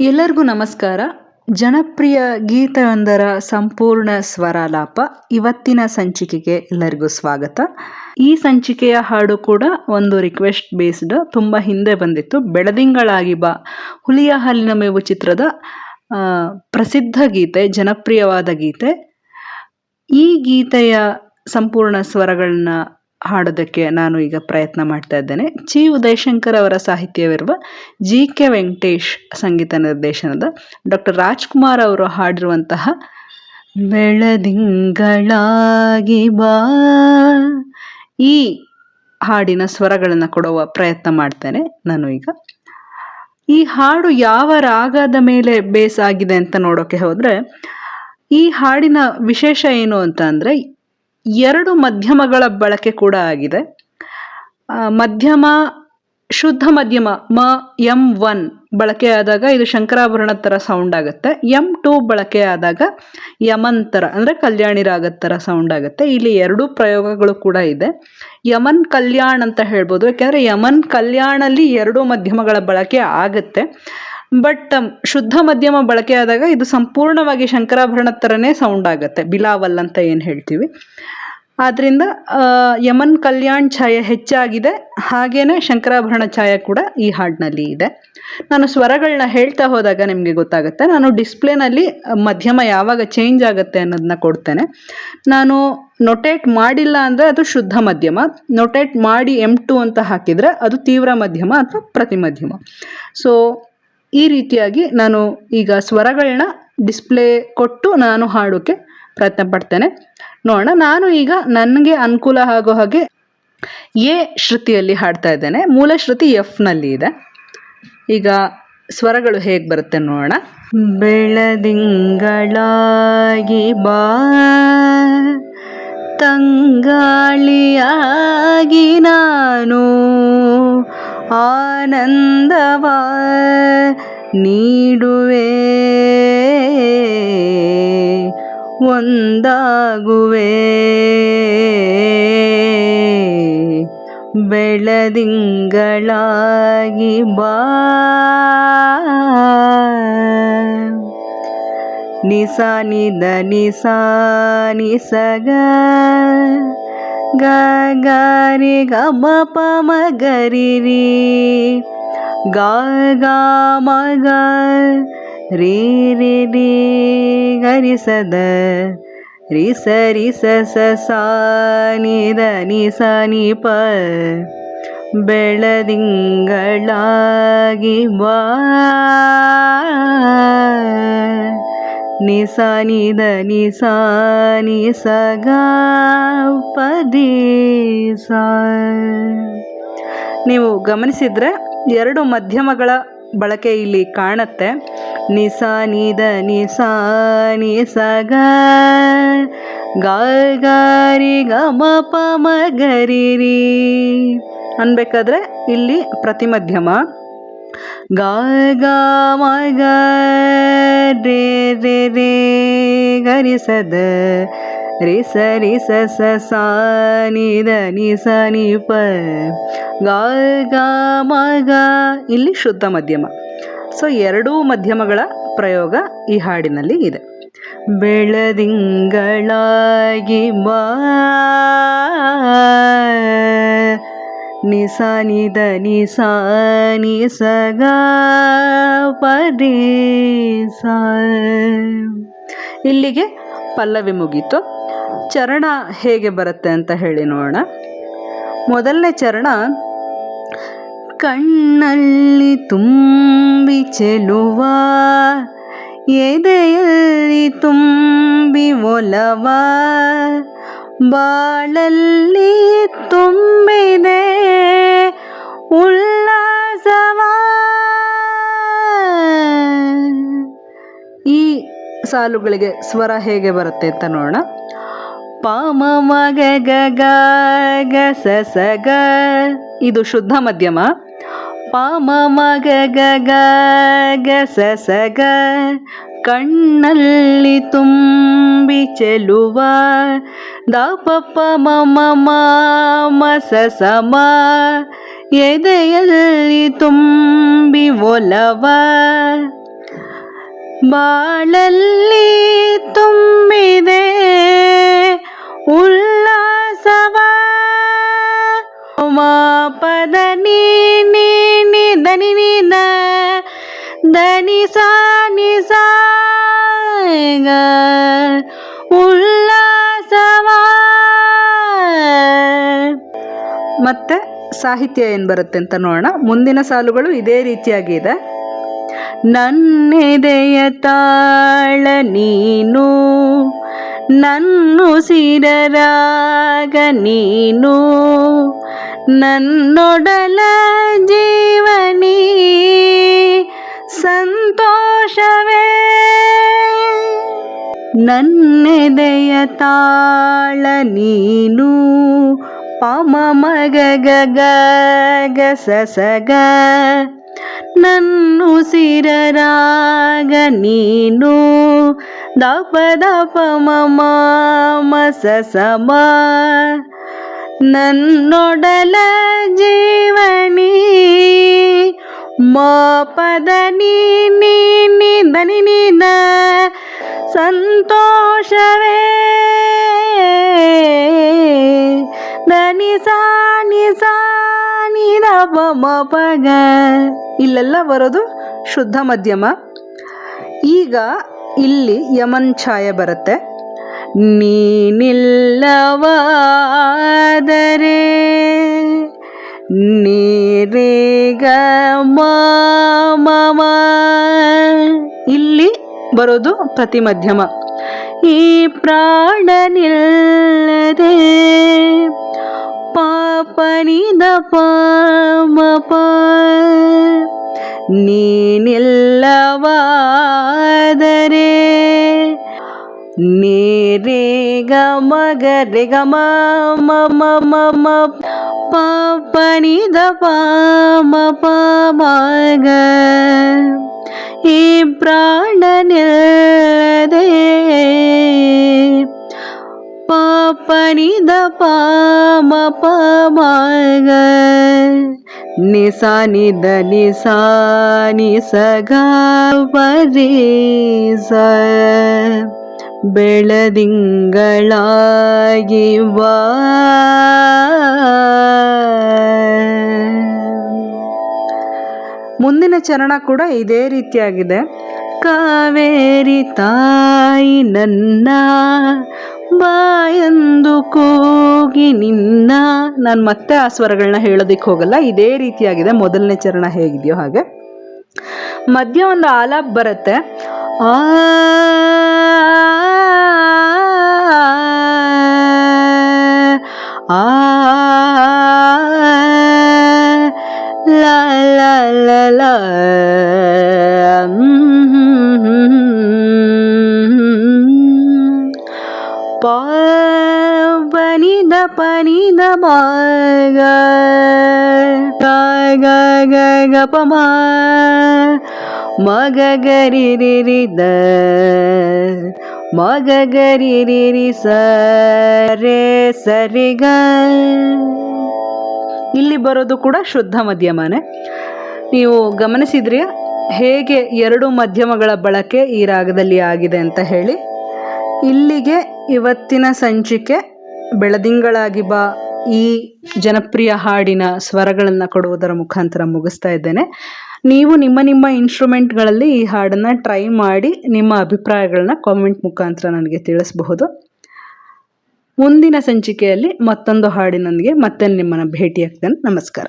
ಎಲ್ಲರಿಗೂ ನಮಸ್ಕಾರ. ಜನಪ್ರಿಯ ಗೀತವೊಂದರ ಸಂಪೂರ್ಣ ಸ್ವರಾಲಾಪ ಇವತ್ತಿನ ಸಂಚಿಕೆಗೆ ಎಲ್ಲರಿಗೂ ಸ್ವಾಗತ. ಈ ಸಂಚಿಕೆಯ ಹಾಡು ಕೂಡ ಒಂದು ರಿಕ್ವೆಸ್ಟ್ ಬೇಸ್ಡ್ ತುಂಬ ಹಿಂದೆ ಬಂದಿತ್ತು. ಬೆಳದಿಂಗಳಾಗಿ ಬಾ. ಹುಲಿಯ ಹಾಲಿನ ಮೇವು ಚಿತ್ರದ ಪ್ರಸಿದ್ಧ ಗೀತೆ, ಜನಪ್ರಿಯವಾದ ಗೀತೆ. ಈ ಗೀತೆಯ ಸಂಪೂರ್ಣ ಸ್ವರಗಳನ್ನ ಹಾಡೋದಕ್ಕೆ ನಾನು ಈಗ ಪ್ರಯತ್ನ ಮಾಡ್ತಾ ಇದ್ದೇನೆ. ಜಿ. ಉದಯಶಂಕರ್ ಅವರ ಸಾಹಿತ್ಯವಿರುವ ಜಿ. ಕೆ. ವೆಂಕಟೇಶ್ ಸಂಗೀತ ನಿರ್ದೇಶನದ ಡಾಕ್ಟರ್ ರಾಜ್ಕುಮಾರ್ ಅವರು ಹಾಡಿರುವಂತಹ ಬೆಳದಿಂಗಳಾಗಿ ಬಾ ಈ ಹಾಡಿನ ಸ್ವರಗಳನ್ನು ಕೊಡುವ ಪ್ರಯತ್ನ ಮಾಡ್ತೇನೆ ನಾನು ಈಗ. ಈ ಹಾಡು ಯಾವ ರಾಗದ ಮೇಲೆ ಬೇಸ್ ಆಗಿದೆ ಅಂತ ನೋಡೋಕೆ ಹೋದರೆ ಈ ಹಾಡಿನ ವಿಶೇಷ ಏನು ಅಂತ ಅಂದ್ರೆ ಎರಡು ಮಧ್ಯಮಗಳ ಬಳಕೆ ಕೂಡ ಆಗಿದೆ. ಮಧ್ಯಮ, ಶುದ್ಧ ಮಧ್ಯಮ, ಮ, ಎಂ, ಒನ್ ಬಳಕೆ ಆದಾಗ ಇದು ಶಂಕರಾಭರಣ ಥರ ಸೌಂಡ್ ಆಗುತ್ತೆ. ಎಂ ಟು ಬಳಕೆ ಆದಾಗ ಯಮನ್ ಅಂದ್ರೆ ಕಲ್ಯಾಣಿ ರಾಗದ ತರ ಸೌಂಡ್ ಆಗುತ್ತೆ. ಇಲ್ಲಿ ಎರಡು ಪ್ರಯೋಗಗಳು ಕೂಡ ಇದೆ. ಯಮನ್ ಕಲ್ಯಾಣ್ ಅಂತ ಹೇಳ್ಬೋದು, ಯಾಕೆಂದ್ರೆ ಯಮನ್ ಕಲ್ಯಾಣಲ್ಲಿ ಎರಡು ಮಧ್ಯಮಗಳ ಬಳಕೆ ಆಗುತ್ತೆ. ಬಟ್ ಶುದ್ಧ ಮಧ್ಯಮ ಬಳಕೆ ಆದಾಗ ಇದು ಸಂಪೂರ್ಣವಾಗಿ ಶಂಕರಾಭರಣ ಥರನೇ ಸೌಂಡ್ ಆಗುತ್ತೆ. ಬಿಲಾವಲ್ ಅಂತ ಏನು ಹೇಳ್ತೀವಿ. ಆದ್ದರಿಂದ ಯಮನ್ ಕಲ್ಯಾಣ್ ಛಾಯೆ ಹೆಚ್ಚಾಗಿದೆ. ಹಾಗೇನೆ ಶಂಕರಾಭರಣ ಛಾಯೆ ಕೂಡ ಈ ಹಾಡಿನಲ್ಲಿ ಇದೆ. ನಾನು ಸ್ವರಗಳನ್ನ ಹೇಳ್ತಾ ಹೋದಾಗ ನಿಮಗೆ ಗೊತ್ತಾಗುತ್ತೆ. ನಾನು ಡಿಸ್ಪ್ಲೇನಲ್ಲಿ ಮಧ್ಯಮ ಯಾವಾಗ ಚೇಂಜ್ ಆಗುತ್ತೆ ಅನ್ನೋದನ್ನ ಕೊಡ್ತೇನೆ. ನಾನು ನೊಟೇಟ್ ಮಾಡಿಲ್ಲ ಅಂದರೆ ಅದು ಶುದ್ಧ ಮಧ್ಯಮ. ನೊಟೇಟ್ ಮಾಡಿ ಎಂ ಟು ಅಂತ ಹಾಕಿದರೆ ಅದು ತೀವ್ರ ಮಧ್ಯಮ ಅಥವಾ ಪ್ರತಿ ಮಧ್ಯಮ ಸೊ ಈ ರೀತಿಯಾಗಿ ನಾನು ಈಗ ಸ್ವರಗಳನ್ನ ಡಿಸ್ಪ್ಲೇ ಕೊಟ್ಟು ನಾನು ಹಾಡೋಕ್ಕೆ ಪ್ರಯತ್ನ ಪಡ್ತೇನೆ. ನೋಡೋಣ, ನಾನು ಈಗ ನನಗೆ ಅನುಕೂಲ ಆಗೋ ಹಾಗೆ ಎ ಶ್ರುತಿಯಲ್ಲಿ ಹಾಡ್ತಾ ಇದ್ದೇನೆ. ಮೂಲ ಶ್ರುತಿ ಎಫ್ನಲ್ಲಿ ಇದೆ. ಈಗ ಸ್ವರಗಳು ಹೇಗೆ ಬರುತ್ತೆ ನೋಡೋಣ. ಬೆಳದಿಂಗಳಾಗಿ ಬಾ, ತಂಗಾಳಿಯಾಗಿ ನಾನು ಆನಂದವ ನೀಡುವೆ. ಒಂದಾಗುವೆ. ಬೆಳದಿಂಗಳಾಗಿ ಬಾ. ನಿಸ ನಿದ ನಿಸ ಗ ಗ ರಿ ಗ ಮ ಪ ಮ ಗ ರಿ ರಿ ಗ ಗ ಮ ಗ ರಿ ರಿ ರಿ ಗ ರಿ ಸ ದ ರಿ ಸ ರಿ ಸ ಸ ಸ ನಿ ದ ನಿ ಸ ನಿ ಪ. ಬೆಳದಿಂಗಳಾಗಿ ಬಾ ನಿಸ ನಿದ ನಿಸ ನೀವು ಗಮನಿಸಿದ್ರೆ ಎರಡು ಮಧ್ಯಮಗಳ ಬಳಕೆ ಇಲ್ಲಿ ಕಾಣತ್ತೆ. ನಿಸ ನಿದ ನಿಸ ನಿಸ ಗ ಗ ಗ ಮ ಪ ಮ ಗ ರಿ ರಿ. ಅನ್ಬೇಕಾದ್ರೆ ಇಲ್ಲಿ ಪ್ರತಿ ಮಧ್ಯಮ. ಗ ಗ ಮ ಗ ರೇ ರೇ ರೇ ಗ ರಿ ಸ ರಿ ಸ ರಿ ಸ ಸ ಸ, ನಿ, ದ, ನಿ, ಸ, ನಿ, ಪ. ಗ ಗ, ಮ, ಗ, ಇಲ್ಲಿ ಶುದ್ಧ ಮಧ್ಯಮ. ಸೊ, ಎರಡೂ ಮಧ್ಯಮಗಳ ಪ್ರಯೋಗ ಈ ಹಾಡಿನಲ್ಲಿ ಇದೆ. ಬೆಳದಿಂಗಳಾಗಿ ಬಾ. ನಿಸ ನಿದ ನಿಸ ನಿಸ ಇಲ್ಲಿಗೆ ಪಲ್ಲವಿ ಮುಗೀತು. ಚರಣ ಹೇಗೆ ಬರುತ್ತೆ ಅಂತ ಹೇಳಿ ನೋಡೋಣ. ಮೊದಲನೇ ಚರಣ, ಕಣ್ಣಲ್ಲಿ ತುಂಬಿ ಚೆಲುವ, ಎದೆಯಲ್ಲಿ ತುಂಬಿ ಒಲವ ಬಾಳಲ್ಲಿ ತುಂಬಿದೆ ಉಲ್ಲಾಸವ. ಈ ಸಾಲುಗಳಿಗೆ ಸ್ವರ ಹೇಗೆ ಬರುತ್ತೆ ಅಂತ ನೋಡೋಣ. ಪಾಮ ಮಗ ಗ ಗ ಸ ಸ ಗ. ಇದು ಶುದ್ಧ ಮಧ್ಯಮ. ಪಾಮ ಮಗ ಗ ಗ ಸ ಸ ಗ. ಕಣ್ಣಲ್ಲಿ ತುಂಬಿ ಚೆಲುವ ದ ಪ ಪ ಮ ಮ ಮ ಮ ಸ ಸ ಮ ಎದೆಯಲ್ಲಿ ತುಂಬಿ ಒಲವ ಬಾಳಲ್ಲಿ ತುಂಬಿದೆ ಉಲ್ಲಾಸವ ಮಾ ಪದ ನೀ ನೀ ನೀ ದನಿ ನೀ ದ ದನಿ ಸಾ ಸಾ ಮತ್ತೆ ಸಾಹಿತ್ಯ ಏನ್ ಬರುತ್ತೆ ಅಂತ ನೋಡೋಣ. ಮುಂದಿನ ಸಾಲುಗಳು ಇದೇ ರೀತಿಯಾಗಿದೆ. ನನ್ನೆದೆಯ ತಾಳ ನೀನು ನನ್ನುಸಿರರಾಗ ನೀನು, ನನ್ನೊಡಲ ಜೀವನಿ, ಸಂತೋಷವೇ ನನ್ನೆದೆಯ ತಾಳ ನೀನು, ಪಮ ಮಗ ಗ ಗ ಸ ಸ ಗ. ನೀನು, ದಪ ದಪ ಮಮ ಸ ಸಮ ನನ್ನೊಡಲ ಜೀವನಿ ಮ ಪದ ನೀ ನೀ ದನಿ ನೀ ಸಂತೋಷವೇ? ದನಿ ಸಾ ನಿ ಸಾ ನಿ ದ ಪ ಮ ಪ ಗ ಇಲ್ಲೆಲ್ಲ ಬರೋದು ಶುದ್ಧ ಮಧ್ಯಮ. ಈಗ ಇಲ್ಲಿ ಯಮನ್ ಛಾಯೆ ಬರುತ್ತೆ. ನೀನಿಲ್ಲವಾದರೆ ನೀರೇಗ ಮಾಮ ಬರೋದು ಪ್ರತಿ ಮಧ್ಯಮ. ಈ ಪ್ರಾಣ ನಿಲ್ಲದೆ ಪಾಪನಿದ ಪಾಮ ಪ ನೀನಿಲ್ಲವಾದರೆ ನೇ ಗ ಮಗ ಗಮ ಗ ಮ ಮ ಮ ಮ ಮ ಪ ಪ ನಿ ದ ಪ ಮ ಪ ಮ ಮುಂದಿನ ಚರಣ ಕೂಡ ಇದೇ ರೀತಿಯಾಗಿದೆ. ಕಾವೇರಿ ತಾಯಿ ನನ್ನ, ಬಾಯಂದು ಕೂಗಿ ನಿನ್ನ. ನಾನು ಮತ್ತೆ ಆ ಸ್ವರಗಳನ್ನ ಹೇಳೋದಿಕ್ಕೆ ಹೋಗಲ್ಲ, ಇದೇ ರೀತಿಯಾಗಿದೆ. ಮೊದಲನೇ ಚರಣ ಹೇಗಿದೆಯೋ ಹಾಗೆ. ಮಧ್ಯ ಒಂದು ಆಲಾಪ್ ಬರುತ್ತೆ. ಆ ಲ ಪ ಪನಿ ದ ಪನಿ ದ ಮ ಗ ಗ ಗ ಪ ಮ ಮ ಗ ಗ ರಿ ರಿ ರಿ ದ ಮ ಗ ಗ ರಿ ರೇ ಸರಿ ಗ ಇಲ್ಲಿ ಬರೋದು ಕೂಡ ಶುದ್ಧ ಮಧ್ಯಮನೇ. ನೀವು ಗಮನಿಸಿದ್ರಿ? ಹೇಗೆ ಎರಡು ಮಧ್ಯಮಗಳ ಬಳಕೆ ಈ ರಾಗದಲ್ಲಿ ಆಗಿದೆ ಅಂತ ಹೇಳಿ. ಇಲ್ಲಿಗೆ ಇವತ್ತಿನ ಸಂಚಿಕೆ ಬೆಳದಿಂಗಳಾಗಿ ಬಾ ಈ ಜನಪ್ರಿಯ ಹಾಡಿನ ಸ್ವರಗಳನ್ನು ಕೊಡುವುದರ ಮುಖಾಂತರ ಮುಗಿಸ್ತಾ ಇದ್ದೇನೆ. ನೀವು ನಿಮ್ಮ ನಿಮ್ಮ ಇನ್ಸ್ಟ್ರೂಮೆಂಟ್ಗಳಲ್ಲಿ ಈ ಹಾಡನ್ನು ಟ್ರೈ ಮಾಡಿ ನಿಮ್ಮ ಅಭಿಪ್ರಾಯಗಳನ್ನ ಕಾಮೆಂಟ್ ಮುಖಾಂತರ ನನಗೆ ತಿಳಿಸಬಹುದು. ಮುಂದಿನ ಸಂಚಿಕೆಯಲ್ಲಿ ಮತ್ತೊಂದು ಹಾಡಿನೊಂದಿಗೆ ಮತ್ತೆ ನಿಮ್ಮನ್ನು ಭೇಟಿಯಾಗ್ತೇನೆ. ನಮಸ್ಕಾರ.